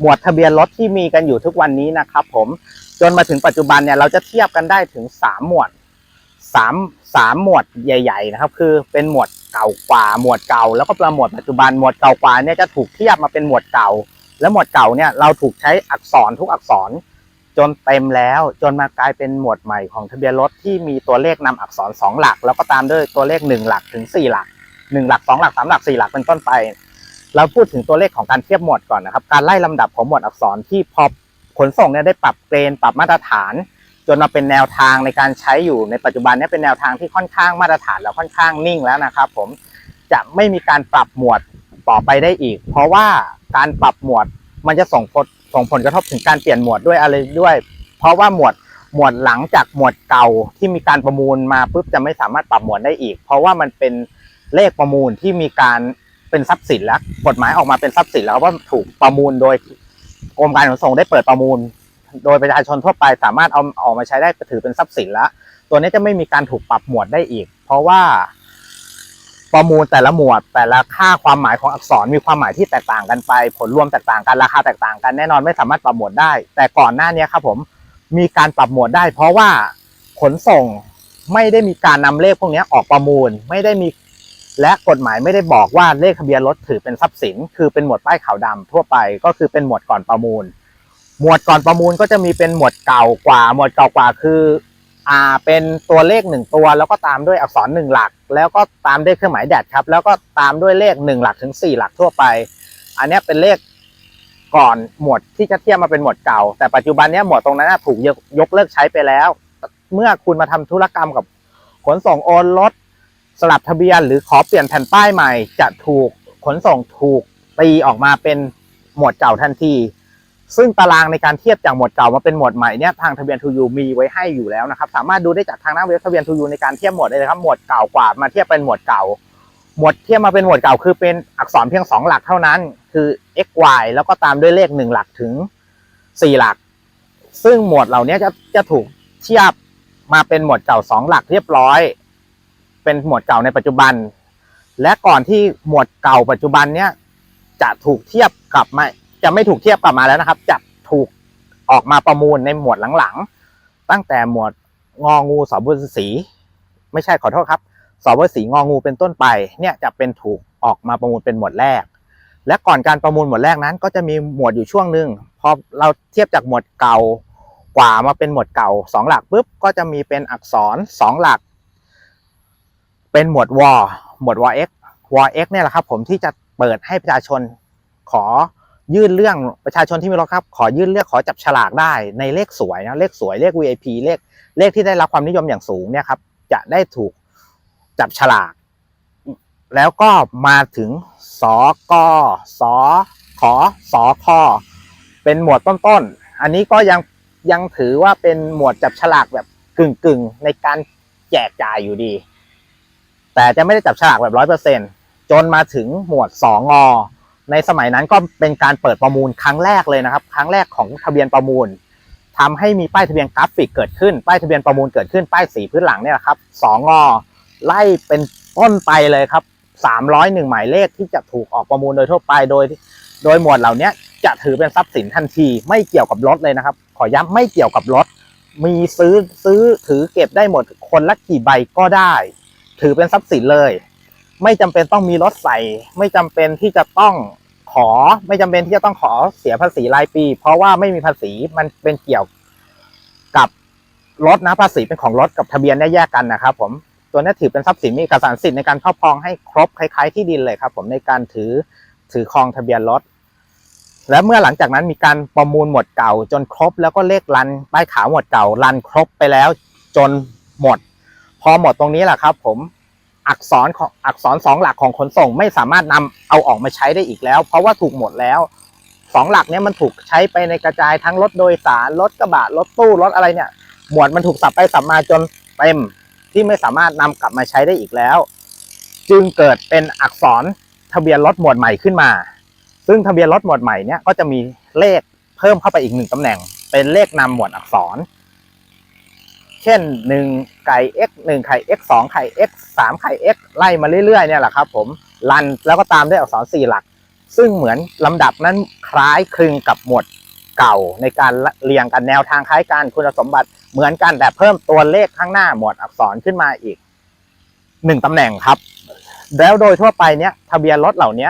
หมวดทะเบียนรถที่มีกันอยู่ทุกวันนี้นะครับผมจนมาถึงปัจจุบันเนี่ยเราจะเทียบกันได้ถึงสามหมวดสามสามหมวดใหญ่ ๆ นะครับ คือเป็นหมวดเก่ากว่าหมวดเก่า แล้วก็ป็นหมวดปัจจุบันหมวดเก่ากว่าเนี่ยจะถูกเทียบมาเป็นหมวดเก่า และหมวดเก่าเนี่ยเราถูกใช้อักษรทุกอักษร จนเต็มแล้วจนมากลายเป็นหมวดใหม่ของทะเบียนรถที่มีตัวเลขนำอักษรสองหลัก แล้วก็ตามด้วยตัวเลขหนึ่งหลักถึงสี่หลักหนึ่งหลักสองหลักสามหลักสี่หลักเป็นต้นไป เราพูดถึงตัวเลขของการเทียบหมวดก่อนนะครับ การไล่ลำดับของหมวดอักษรที่พอขนส่งเนี่ยได้ปรับเกณฑ์ปรับมาตรฐาน จนมาเป็นแนวทางในการใช้อยู่ในปัจจุบันเนี้เป็นแนวทางที่ค่อนข้างมาตรฐานแล้วค่อนข้างนิ่งแล้วนะครับ ผมจะไม่มีการปรับหมวดต่อไปได้อีก เพราะว่าการปรับหมวดมันจะส่งผลส่งผลกระทบถึงการเปลี่ยนหมวดด้วยอะไรด้วย เพราะว่าหมวดหมวดหลังจากหมวดเก่าที่มีการประมูลมาปุ๊บจะไม่สามารถปรับหมวดได้อีก เพราะว่ามันเป็นเลขประมูลที่มีการ เป็นทรัพย์สินแล้ว กฎหมายออกมาเป็นทรัพย์สินแล้วว่าถูกประมูลโดยกรมการขนส่งได้เปิดประมูล โดยประชาชนทั่วไปสามารถเอาออกมาใช้ได้ถือเป็นทรัพย์สินแล้ว ตัวนี้จะไม่มีการถูกปรับหมวดได้อีก เพราะว่าประมูลแต่ละหมวด แต่ละค่าความหมายของอักษรมีความหมายที่แตกต่างกันไป ผลรวมแตกต่างกันราคาแตกต่างกันแน่นอนไม่สามารถปรับหมวดได้ แต่ก่อนหน้านี้ครับผมมีการปรับหมวดได้ เพราะว่าขนส่งไม่ได้มีการนำเลขพวกนี้ออกประมูล ไม่ได้มี และกฎหมายไม่ได้บอกว่าเลขทะเบียนรถถือเป็นทรัพย์สิน คือเป็นหมวดป้ายขาวดำทั่วไปก็คือเป็นหมวดก่อนประมูล หมวดก่อนประมูลก็จะมีเป็นหมวดเก่ากว่า หมวดเก่ากว่าคืออ่าเป็นตัวเลขหนึ่งตัว แล้วก็ตามด้วยอักษรหนึ่งหลัก แล้วก็ตามด้วยเครื่องหมายแดดครับ แล้วก็ตามด้วยเลขหนึ่งหลักถึงสี่หลักทั่วไป อันนี้เป็นเลขก่อนหมวดที่จะเทียบมาเป็นหมวดเก่า แต่ปัจจุบันนี้หมวดตรงนั้นถูกยกเลิกใช้ไปแล้ว เมื่อคุณมาทำธุรกรรมกับขนส่งโอนรถ สลับทะเบียนหรือขอเปลี่ยนแผ่นป้ายใหม่ จะถูกขนส่งถูกตีออกมาเป็นหมวดเก่าทันที ซึ่งตารางในการเทียบจากหมวดเก่ามาเป็นหมวดใหม่เนี่ยทางทะเบียนทูยูมีไว้ให้อยู่แล้วนะครับ สามารถดูได้จากทางหน้าเว็บทะเบียนทูยูในการเทียบหมวดได้เลยครับหมวดเก่ากว่ามาเทียบเป็นหมวดเก่า หมวดเทียบมาเป็นหมวดเก่าคือเป็นอักษรเพียงสองหลักเท่านั้น คือ x y แล้วก็ตามด้วยเลขหนึ่งหลักถึงสี่หลัก ซึ่งหมวดเหล่านี้จะจะถูกเทียบมาเป็นหมวดเก่าสองหลักเรียบร้อย เป็นหมวดเก่าในปัจจุบัน และก่อนที่หมวดเก่าปัจจุบันเนี้ยจะถูกเทียบกลับมาจะไม่ถูกเทียบกลับมาแล้วนะครับ จะถูกออกมาประมูลในหมวดหลังๆ ตั้งแต่หมวดงองูสอบุษสีไม่ใช่ขอโทษครับสอบุษสีงองูเป็นต้นไปเนี่ยจะเป็นถูกออกมาประมูลเป็นหมวดแรก และก่อนการประมูลหมวดแรกนั้น ก็จะมีหมวดอยู่ช่วงหนึ่งพอเราเทียบจากหมวดเก่ากว่ามาเป็นหมวดเก่าสองหลักปุ๊บก็จะมีเป็นอักษรสองหลัก เป็นหมวดวอหมวดวอ x วอ x เนี่ยแหละครับผมที่จะเปิดให้ประชาชนขอยื่นเรื่องประชาชนที่มีรถครับ ขอยื่นเรื่องขอจับฉลากได้ในเลขสวยนะเลขสวยเลข VIP เลขเลขที่ได้รับความนิยมอย่างสูงเนี่ยครับ จะได้ถูกจับฉลาก แล้วก็มาถึงสกสขอสคเป็นหมวดต้นๆอันนี้ก็ยังยังถือว่าเป็นหมวดจับฉลากแบบกึ่งๆ ในการแจกจ่ายอยู่ดี แต่จะไม่ได้จับฉลากแบบร้อยเปอร์เซ็นจนมาถึงหมวดสองอในสมัยนั้นก็เป็นการเปิดประมูลครั้งแรกเลยนะครับ ครั้งแรกของทะเบียนประมูลทำให้มีป้ายทะเบียนกราฟิกเกิดขึ้น ป้ายทะเบียนประมูลเกิดขึ้นป้ายสีพื้นหลังเนี่ยครับสองอไล่เป็นต้นไปเลยครับสามร้อยหนึ่งหมายเลขที่จะถูกออกประมูลโดยทั่วไปโดย โดยหมวดเหล่านี้จะถือเป็นทรัพย์สินทันที ไม่เกี่ยวกับรถเลยนะครับ ขอย้ำไม่เกี่ยวกับรถ มีซื้อซื้อถือเก็บได้หมดคนละกี่ใบก็ได้ ถือเป็นทรัพย์สินเลย ไม่จำเป็นต้องมีรถใส่ ไม่จำเป็นที่จะต้องขอ ไม่จำเป็นที่จะต้องขอเสียภาษีรายปี เพราะว่าไม่มีภาษีมันเป็นเกี่ยวกับรถนะภาษีเป็นของรถกับทะเบียนได้แยกกันนะครับผมตัวนี้ถือเป็นทรัพย์สินมีเอกสารสิทธิ์ในการครอบครองให้ครบคล้ายๆที่ดินเลยครับ ผมในการถือถือครองทะเบียนรถและเมื่อหลังจากนั้นมีการประมูลหมวดเก่า จนครบแล้วก็เลขรันป้ายขาวหมวดเก่ารันครบไปแล้วจนหมด พอหมดตรงนี้แหละครับ ผม อักษรของอักษรสองหลักของขนส่งไม่สามารถนำเอาออกมาใช้ได้อีกแล้ว เพราะว่าถูกหมดแล้วสองหลักเนี้ยมันถูกใช้ไปในกระจายทั้งรถโดยสารรถกระบะรถตู้รถอะไรเนี่ย หมวดมันถูกสับไปสับมาจนเต็มที่ไม่สามารถนำกลับมาใช้ได้อีกแล้ว จึงเกิดเป็นอักษรทะเบียนรถหมวดใหม่ขึ้นมา ซึ่งทะเบียนรถหมวดใหม่เนี่ยก็จะมีเลขเพิ่มเข้าไปอีกหนึ่งตำแหน่ง เป็นเลขนำหมวดอักษร เช่นหนึ่งไก่ x หนึ่งไข่ x สองไข่ x สามไข่ x ไล่มาเรื่อยๆเนี่ยแหละครับผมรันแล้วก็ตามด้วยอักษรสี่หลัก ซึ่งเหมือนลำดับนั้นคล้ายคลึงกับหมวดเก่าในการเรียงกันแนวทางคล้ายกันคุณสมบัติเหมือนกันแต่เพิ่มตัวเลขข้างหน้าหมวดอักษรขึ้นมาอีกหนึ่งตำแหน่งครับ แล้วโดยทั่วไปเนี้ยทะเบียนรถเหล่านี้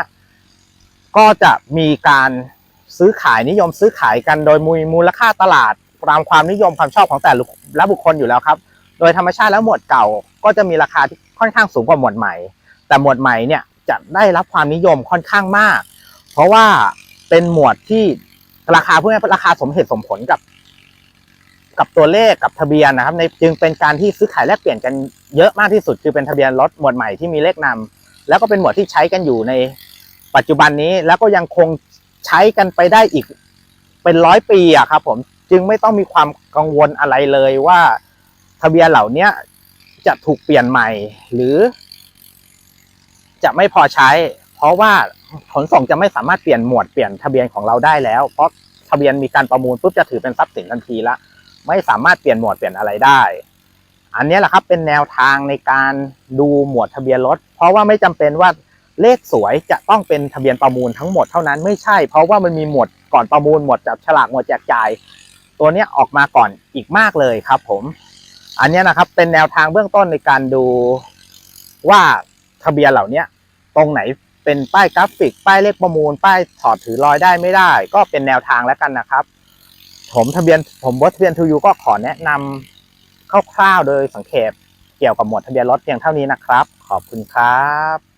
ก็จะมีการซื้อขายนิยมซื้อขายกันโดยมูลค่าตลาด ตามความนิยมความชอบของแต่ละบุคคลอยู่แล้วครับ โดยธรรมชาติแล้วหมวดเก่าก็จะมีราคาที่ค่อนข้างสูงกว่าหมวดใหม่ แต่หมวดใหม่เนี่ยจะได้รับความนิยมค่อนข้างมาก เพราะว่าเป็นหมวดที่ราคาพวกนี้ราคาสมเหตุสมผลกับ กับตัวเลขกับทะเบียนนะครับในจึงเป็นการที่ซื้อขายแลกเปลี่ยนกันเยอะมากที่สุด คือเป็นทะเบียนรถหมวดใหม่ที่มีเลขนำแล้วก็เป็นหมวดที่ใช้กันอยู่ในปัจจุบันนี้แล้วก็ยังคงใช้กันไปได้อีกเป็นร้อยปีอะครับผม จึงไม่ต้องมีความกังวลอะไรเลยว่า ทะเบียนเหล่านี้จะถูกเปลี่ยนใหม่ หรือ จะไม่พอใช้ เพราะว่าขนส่งจะไม่สามารถเปลี่ยนหมวดเปลี่ยนทะเบียนของเราได้แล้ว เพราะทะเบียนมีการประมูลปุ๊บจะถือเป็นทรัพย์สินทันทีละไม่สามารถเปลี่ยนหมวดเปลี่ยนอะไรได้ อันนี้แหละครับเป็นแนวทางในการดูหมวดทะเบียนรถ เพราะว่าไม่จำเป็นว่าเลขสวยจะต้องเป็นทะเบียนประมูลทั้งหมดเท่านั้นไม่ใช่ เพราะว่ามันมีหมวดก่อนประมูลหมวดจับฉลากหมวดแจกจ่าย ตัวนี้ออกมาก่อนอีกมากเลยครับ ผม อันนี้นะครับเป็นแนวทางเบื้องต้นในการดูว่าทะเบียนเหล่านี้ตรงไหนเป็นป้ายกราฟิก ป้ายเลขประมูล ป้ายถอดถือลอยได้ไม่ได้ ก็เป็นแนวทางแล้วกันนะครับผมทะเบียนผมบททะเบียนทูยูก็ขอแนะนำคร่าวๆโดยสังเขปเกี่ยวกับหมวดทะเบียนรถเพียงเท่านี้นะครับ ขอบคุณครับ